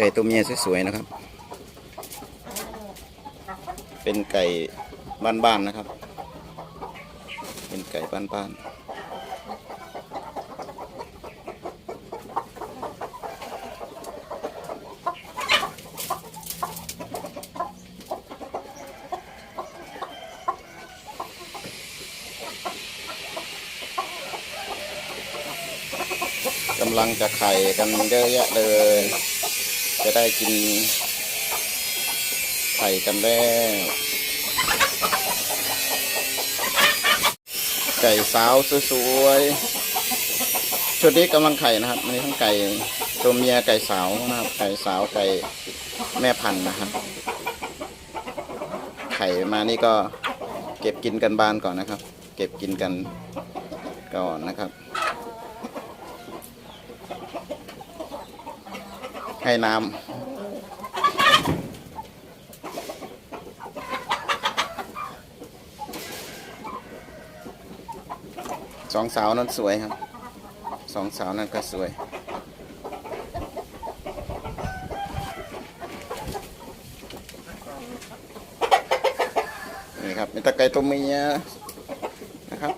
ไก่ตัวเมียสวยๆนะครับ เป็นไก่บ้านๆนะครับ เป็นไก่บ้านๆกำลังจะไข่กันเยอะแยะเลย จะได้กินไข่กันแล้ว ไก่สาวสวยๆชุดนี้กำลังไข่นะครับมีทั้งไก่ตัวเมียไก่สาวนะครับไก่สาวไก่แม่พันธุ์นะครับไข่มานี่ก็เก็บกินกันบานก่อนนะครับ เก็บกินกันก่อนนะครับ ให้น้ำสองสาวนั้นสวยครับ สองสาวนั้นก็สวยนี่ครับเป็นตะไคร้ตัวเมียนะครับ